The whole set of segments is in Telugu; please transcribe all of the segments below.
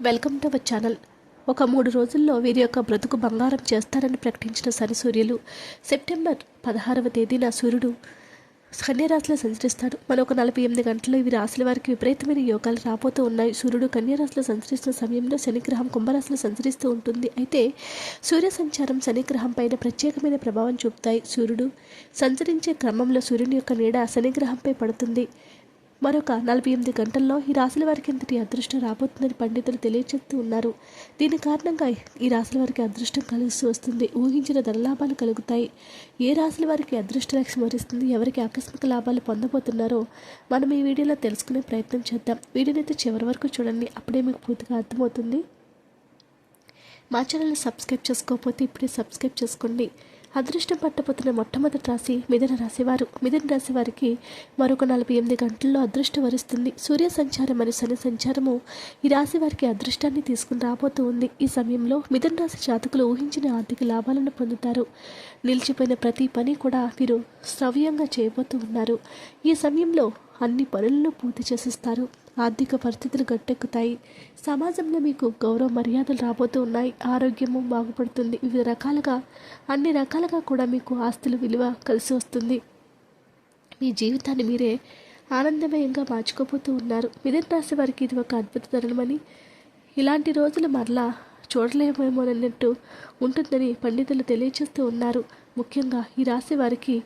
Welcome to our channel. ఒక మూడు రోజుల్లో వీరి యొక్క బ్రతుకు బంగారం చేస్తారని ప్రకటించిన శని సూర్యులు సెప్టెంబర్ పదహారవ తేదీన సూర్యుడు కన్యరాశిలో సంచరిస్తాడు. మరొక నలభై ఎనిమిది గంటల్లో ఇవి రాశుల వారికి విపరీతమైన యోగాలు రాబోతూ ఉన్నాయి. సూర్యుడు కన్యరాశిలో సంచరిస్తున్న సమయంలో శనిగ్రహం కుంభరాశిలో సంచరిస్తూ ఉంటుంది. అయితే సూర్య సంచారం శనిగ్రహం పైన ప్రత్యేకమైన ప్రభావం చూపుతాయి. సూర్యుడు సంచరించే క్రమంలో సూర్యుని యొక్క నీడ శనిగ్రహంపై పడుతుంది. మరొక నలభై ఎనిమిది గంటల్లో ఈ రాశుల వారికి ఇంతటి అదృష్టం రాబోతుందని పండితులు తెలియజేస్తూ ఉన్నారు. దీని కారణంగా ఈ రాశుల వారికి అదృష్టం కలిసి వస్తుంది. ఊహించిన ధనలాభాలు కలుగుతాయి. ఏ రాశుల వారికి అదృష్ట లక్ష్యం వరిస్తుంది? ఎవరికి ఆకస్మిక లాభాలు పొందబోతున్నారో మనం ఈ వీడియోలో తెలుసుకునే ప్రయత్నం చేద్దాం. వీడియోనైతే చివరి వరకు చూడండి. అప్పుడే మీకు పూర్తిగా అర్థమవుతుంది. మా ఛానల్ని సబ్స్క్రైబ్ చేసుకోకపోతే ఇప్పుడే సబ్స్క్రైబ్ చేసుకోండి. అదృష్టం పట్టబోతున్న మొట్టమొదటి రాశి మిథున రాశి వారు మిథున రాశి వారికి మరొక నలభై ఎనిమిది గంటల్లో అదృష్టం వరిస్తుంది. సూర్య సంచారం మరియు శని సంచారము ఈ రాశి వారికి అదృష్టాన్ని తీసుకుని రాబోతూ ఉంది. ఈ సమయంలో మిథున రాశి జాతకులు ఊహించిన ఆర్థిక లాభాలను పొందుతారు. నిలిచిపోయిన ప్రతి పని కూడా వీరు శ్రవ్యంగా చేయబోతూ ఉన్నారు. ఈ సమయంలో అన్ని పనులను పూర్తి చేసిస్తారు. ఆర్థిక పరిస్థితులు గట్టెక్కుతాయి. సమాజంలో మీకు గౌరవ మర్యాదలు రాబోతూ ఉన్నాయి. ఆరోగ్యము బాగుపడుతుంది. వివిధ రకాలుగా అన్ని రకాలుగా కూడా మీకు ఆస్తుల విలువ కలిసి వస్తుంది. మీ జీవితాన్ని మీరే ఆనందమయంగా మార్చుకోబోతూ ఉన్నారు. మిథున రాశి వారికి ఇది ఒక అద్భుత తరుణమని. ఇలాంటి రోజులు మరలా చూడలేమేమోనన్నట్టు ఉంటుందని పండితులు తెలియజేస్తూ ఉన్నారు. ముఖ్యంగా ఈ రాశి వారికి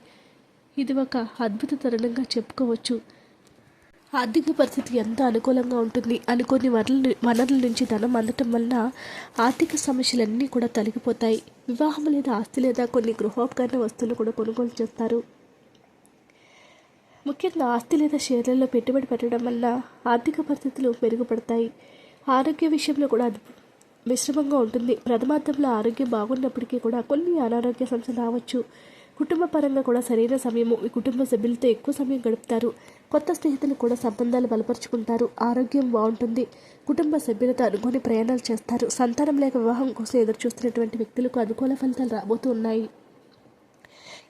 ఇది ఒక అద్భుత తరుణంగా చెప్పుకోవచ్చు. ఆర్థిక పరిస్థితి ఎంత అనుకూలంగా ఉంటుంది అనుకోని వనరుల వనరుల నుంచి ధనం అందటం వలన ఆర్థిక సమస్యలన్నీ కూడా తొలగిపోతాయి. వివాహం లేదా ఆస్తి లేదా కొన్ని గృహోపకరణ వస్తువులు కూడా కొనుగోలు చేస్తారు. ముఖ్యంగా ఆస్తి లేదా షేర్లలో పెట్టుబడి పెట్టడం వల్ల ఆర్థిక పరిస్థితులు మెరుగుపడతాయి. ఆరోగ్య విషయంలో కూడా అది మిశ్రమంగా ఉంటుంది. ప్రథమార్థంలో ఆరోగ్యం బాగున్నప్పటికీ కూడా కొన్ని అనారోగ్య సమస్యలు రావచ్చు. కుటుంబ పరంగా కూడా సరైన సమయము మీ కుటుంబ సభ్యులతో ఎక్కువ సమయం గడుపుతారు. కొత్త స్నేహితులు కూడా సంబంధాలు బలపరుచుకుంటారు. ఆరోగ్యం బాగుంటుంది. కుటుంబ సభ్యులతో అనుకోని ప్రయాణాలు చేస్తారు. సంతానం లేక వివాహం కోసం ఎదురు చూస్తున్నటువంటి వ్యక్తులకు అనుకూల ఫలితాలు రాబోతూ ఉన్నాయి.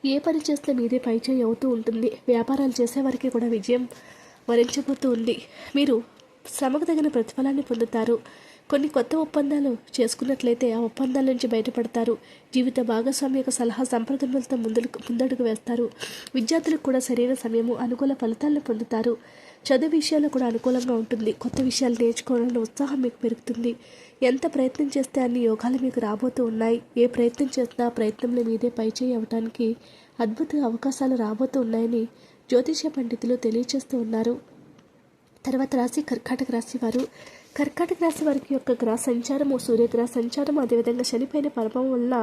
ఏ పని చేస్తే మీదే పైచేయి అవుతూ ఉంటుంది. వ్యాపారాలు చేసేవారికి కూడా విజయం వరించబోతూ ఉంది. మీరు శ్రమకు తగిన ప్రతిఫలాన్ని పొందుతారు. కొన్ని కొత్త ఒప్పందాలు చేసుకున్నట్లయితే ఆ ఒప్పందాల నుంచి బయటపడతారు. జీవిత భాగస్వామి యొక్క సలహా సంప్రదములతో ముందు ముందడుగు వేస్తారు. విద్యార్థులకు కూడా సరైన సమయము అనుకూల ఫలితాలను పొందుతారు. చదువు విషయాల్లో కూడా అనుకూలంగా ఉంటుంది. కొత్త విషయాలు నేర్చుకోవాలన్న ఉత్సాహం మీకు పెరుగుతుంది. ఎంత ప్రయత్నం చేస్తే అన్ని యోగాలు మీకు రాబోతూ ఉన్నాయి? ఏ ప్రయత్నం చేసినా ఆ ప్రయత్నంలో మీదే పైచేయి అవ్వడానికి అద్భుత అవకాశాలు రాబోతూ ఉన్నాయని జ్యోతిష పండితులు తెలియజేస్తూ ఉన్నారు. తర్వాత రాశి కర్కాటక రాశి వారు కర్కాటక రాశి వారికి యొక్క గ్రహ సంచారము సూర్యగ్రహ సంచారం అదేవిధంగా చనిపోయిన పరమం వల్ల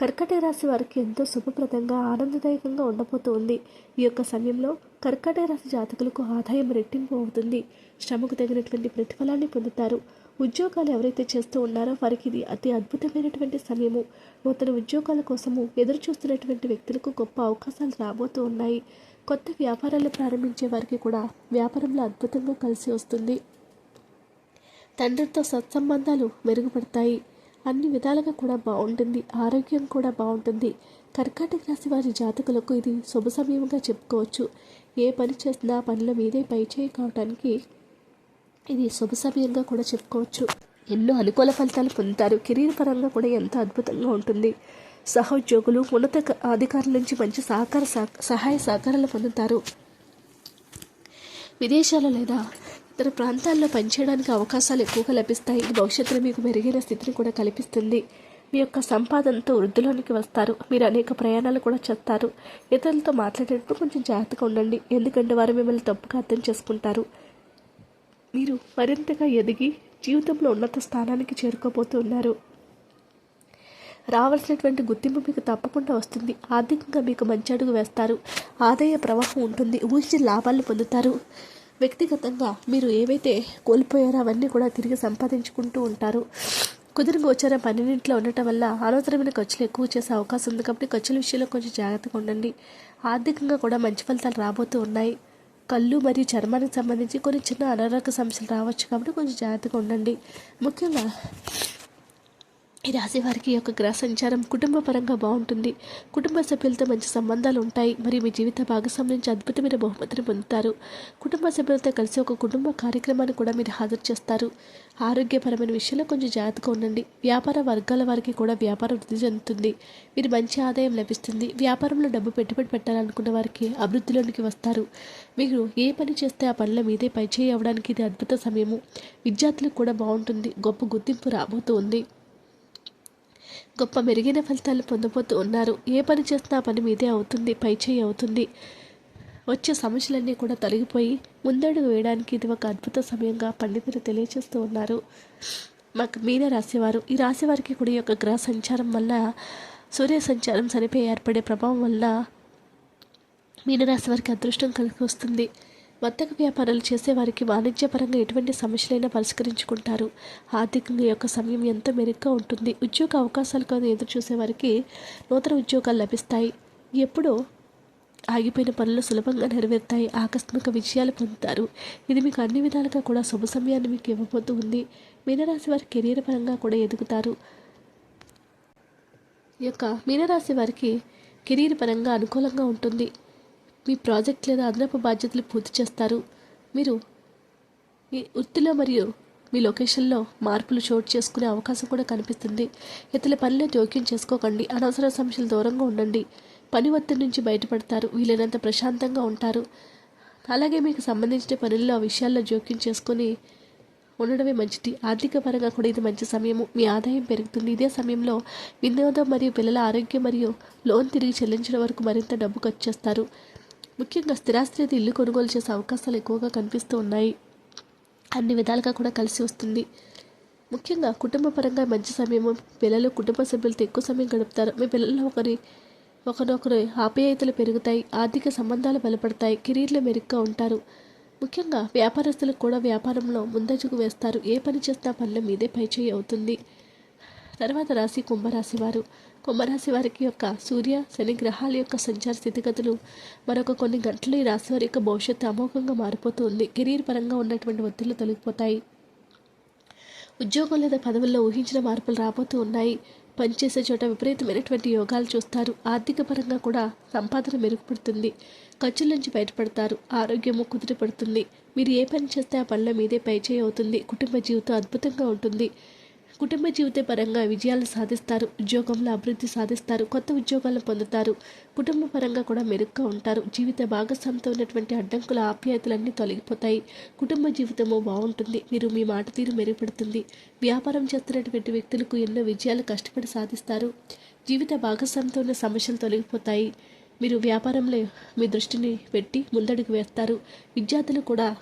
కర్కాటక రాశి వారికి ఎంతో శుభప్రదంగా ఆనందదాయకంగా ఉండబోతోంది. ఈ యొక్క సమయంలో కర్కాటక రాశి జాతకులకు ఆదాయం రెట్టింపు అవుతుంది. శ్రమకు తగినటువంటి ప్రతిఫలాన్ని పొందుతారు. ఉద్యోగాలు ఎవరైతే చేస్తూ ఉన్నారో వారికి ఇది అతి అద్భుతమైనటువంటి సమయము. నూతన ఉద్యోగాల కోసము ఎదురు చూస్తున్నటువంటి వ్యక్తులకు గొప్ప అవకాశాలు రాబోతూ ఉన్నాయి. కొత్త వ్యాపారాలు ప్రారంభించే వారికి కూడా వ్యాపారంలో అద్భుతంగా కలిసి వస్తుంది. తండ్రితో సత్సంబంధాలు మెరుగుపడతాయి. అన్ని విధాలుగా కూడా బాగుంటుంది ఆరోగ్యం కూడా బాగుంటుంది కర్కాటక రాశి వారి జాతకులకు ఇది శుభ సమయంగా చెప్పుకోవచ్చు. ఏ పని చేసినా పనుల మీదే పైచేయి కావడానికి ఇది శుభ సమయంగా కూడా చెప్పుకోవచ్చు. ఎన్నో అనుకూల ఫలితాలు పొందుతారు. కెరీర్ పరంగా కూడా ఎంతో అద్భుతంగా ఉంటుంది. సహోద్యోగులు ఉన్నత అధికారుల నుంచి మంచి సహకార సహాయ సహకారాలు పొందుతారు. విదేశాలు లేదా ఇతర ప్రాంతాల్లో పనిచేయడానికి అవకాశాలు ఎక్కువగా లభిస్తాయి. ఇది భవిష్యత్తులో మీకు మెరుగైన స్థితిని కూడా కల్పిస్తుంది. మీ యొక్క సంపాదనతో వృద్ధిలోనికి వస్తారు. మీరు అనేక ప్రయాణాలు కూడా చేస్తారు. ఇతరులతో మాట్లాడేటప్పుడు కొంచెం జాగ్రత్తగా ఉండండి. ఎందుకంటే వారు మిమ్మల్ని తప్పుగా అర్థం చేసుకుంటారు. మీరు మరింతగా ఎదిగి జీవితంలో ఉన్నత స్థానానికి చేరుకోబోతున్నారు రావాల్సినటువంటి గుర్తింపు మీకు తప్పకుండా వస్తుంది. ఆర్థికంగా మీకు మంచి అడుగు వేస్తారు. ఆదాయ ప్రవాహం ఉంటుంది. ఊహించిన లాభాలు పొందుతారు. వ్యక్తిగతంగా మీరు ఏవైతే కోల్పోయారో అవన్నీ కూడా తిరిగి సంపాదించుకుంటూ ఉంటారు. కుదిరి గోచారం పన్నెండింట్లో ఉండటం వల్ల అనవసరమైన ఖర్చులు ఎక్కువ చేసే అవకాశం ఉంది కాబట్టి ఖర్చుల విషయంలో కొంచెం జాగ్రత్తగా ఉండండి. ఆర్థికంగా కూడా మంచి ఫలితాలు రాబోతూ ఉన్నాయి. కళ్ళు మరియు చర్మానికి సంబంధించి కొన్ని చిన్న అనారోగ్య సమస్యలు రావచ్చు కాబట్టి కొంచెం జాగ్రత్తగా ఉండండి. ముఖ్యంగా ఈ రాశి వారికి యొక్క గ్రహ సంచారం కుటుంబపరంగా బాగుంటుంది. కుటుంబ సభ్యులతో మంచి సంబంధాలు ఉంటాయి. మరియు మీ జీవిత భాగస్వామి నుంచి అద్భుతమైన బహుమతిని పొందుతారు. కుటుంబ సభ్యులతో కలిసి ఒక కుటుంబ కార్యక్రమాన్ని కూడా మీరు హాజరు చేస్తారు. ఆరోగ్యపరమైన విషయంలో కొంచెం జాగ్రత్తగా ఉండండి. వ్యాపార వర్గాల వారికి కూడా వ్యాపారం వృద్ధి చెందుతుంది. మీరు మంచి ఆదాయం లభిస్తుంది. వ్యాపారంలో డబ్బు పెట్టుబడి పెట్టాలనుకున్న వారికి అభివృద్ధిలోనికి వస్తారు. మీరు ఏ పని చేస్తే ఆ పనుల మీదే పైచేయి అవ్వడానికి ఇది అద్భుత సమయము. విద్యార్థులకు కూడా బాగుంటుంది. గొప్ప గుర్తింపు రాబోతూ ఉంది గొప్ప మెరుగైన ఫలితాలు పొందబోతూ ఉన్నారు. ఏ పని చేస్తున్నా పని మీదే అవుతుంది పైచేయి అవుతుంది. వచ్చే సమస్యలన్నీ కూడా తొలగిపోయి ముందడుగు వేయడానికి ఇది ఒక అద్భుత సమయంగా పండితులు తెలియజేస్తూ ఉన్నారు. మాకు మీన రాసేవారు ఈ రాశివారికి కూడా ఈ యొక్క గ్రహ సంచారం వల్ల సూర్య సంచారం సరిపోయి ఏర్పడే ప్రభావం వల్ల మీనరాశి వారికి అదృష్టం కలిగి వస్తుంది. వర్తక వ్యాపారాలు చేసేవారికి వాణిజ్యపరంగా ఎటువంటి సమస్యలైనా పరిష్కరించుకుంటారు. ఆర్థికంగా యొక్క సమయం ఎంతో మెరుగ్గా ఉంటుంది. ఉద్యోగ అవకాశాలు కోసం ఎదురు చూసేవారికి నూతన ఉద్యోగాలు లభిస్తాయి. ఎప్పుడో ఆగిపోయిన పనులు సులభంగా నెరవేరుతాయి. ఆకస్మిక విజయాలు పొందుతారు. ఇది మీకు అన్ని విధాలుగా కూడా శుభ సమయాన్ని మీకు ఇవ్వబోతూ ఉంది. మీనరాశి వారి కెరీర్ పరంగా కూడా ఎదుగుతారు. ఈ యొక్క మీనరాశి వారికి కెరీర్ పరంగా అనుకూలంగా ఉంటుంది. మీ ప్రాజెక్ట్ లేదా అదనపు బాధ్యతలు పూర్తి చేస్తారు. మీరు మీ వృత్తిలో మరియు మీ లొకేషన్లో మార్పులు చోటు చేసుకునే అవకాశం కూడా కనిపిస్తుంది. ఇతరుల పనిలో జోక్యం చేసుకోకండి. అనవసర సమస్యలు దూరంగా ఉండండి. పని ఒత్తిడి నుంచి బయటపడతారు. వీలైనంత ప్రశాంతంగా ఉంటారు. అలాగే మీకు సంబంధించిన పనుల్లో ఆ విషయాల్లో జోక్యం చేసుకొని ఉండడమే మంచిది. ఆర్థిక పరంగా కూడా ఇది మంచి సమయము. మీ ఆదాయం పెరుగుతుంది. ఇదే సమయంలో వినోదం మరియు పిల్లల ఆరోగ్యం మరియు లోన్ తిరిగి చెల్లించడం వరకు మరింత డబ్బు ఖర్చు చేస్తారు. ముఖ్యంగా స్థిరాస్తి అయితే ఇల్లు కొనుగోలు చేసే అవకాశాలు ఎక్కువగా కనిపిస్తూ ఉన్నాయి. అన్ని విధాలుగా కూడా కలిసి వస్తుంది. ముఖ్యంగా కుటుంబ పరంగా మంచి సమయము పిల్లలు కుటుంబ సభ్యులతో ఎక్కువ సమయం గడుపుతారు. మీ పిల్లలు ఒకరి ఒకరినొకరు ఆప్యాయతలు పెరుగుతాయి ఆర్థిక సంబంధాలు బలపడతాయి కెరీర్లు మెరుగ్గా ఉంటారు. ముఖ్యంగా వ్యాపారస్తులకు కూడా వ్యాపారంలో ముందడుగు వేస్తారు. ఏ పని చేసినా పనుల మీదే పైచేయి అవుతుంది. తర్వాత రాశి కుంభరాశి వారు. కుంభరాశి వారికి యొక్క సూర్య శని గ్రహాల యొక్క సంచార స్థితిగతులు మరొక కొన్ని గంటలు ఈ రాశి వారి యొక్క భవిష్యత్తు అమోఘంగా మారిపోతుంది. కెరీర్ పరంగా ఉన్నటువంటి ఒత్తిళ్ళు తొలగిపోతాయి. ఉద్యోగం లేదా పదవుల్లో ఊహించిన మార్పులు రాబోతూ ఉన్నాయి. పనిచేసే చోట విపరీతమైనటువంటి యోగాలు చూస్తారు. ఆర్థిక పరంగా కూడా సంపాదన మెరుగుపడుతుంది. ఖర్చుల నుంచి బయటపడతారు. ఆరోగ్యము కుదిరిపడుతుంది మీరు ఏ పని చేస్తే ఆ పనుల మీదే పైచేయి అవుతుంది. కుటుంబ జీవితం అద్భుతంగా ఉంటుంది. కుటుంబ జీవిత పరంగా విజయాలు సాధిస్తారు ఉద్యోగంలో అభివృద్ధి సాధిస్తారు కొత్త ఉద్యోగాలను పొందుతారు. కుటుంబ పరంగా కూడా మెరుగ్గా ఉంటారు. జీవిత భాగస్వామితో ఉన్నటువంటి అడ్డంకుల ఆప్యాయతలన్నీ తొలగిపోతాయి. కుటుంబ జీవితము బాగుంటుంది. మీరు మీ మాట తీరు మెరుగుపడుతుంది. వ్యాపారం చేస్తున్నటువంటి వ్యక్తులకు ఎన్నో విజయాలు కష్టపడి సాధిస్తారు. జీవిత భాగస్వామితో ఉన్న సమస్యలు తొలగిపోతాయి. మీరు వ్యాపారంలో మీ దృష్టిని పెట్టి ముందడుగు వేస్తారు. విద్యార్థులు కూడా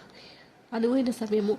అనువైన సమయము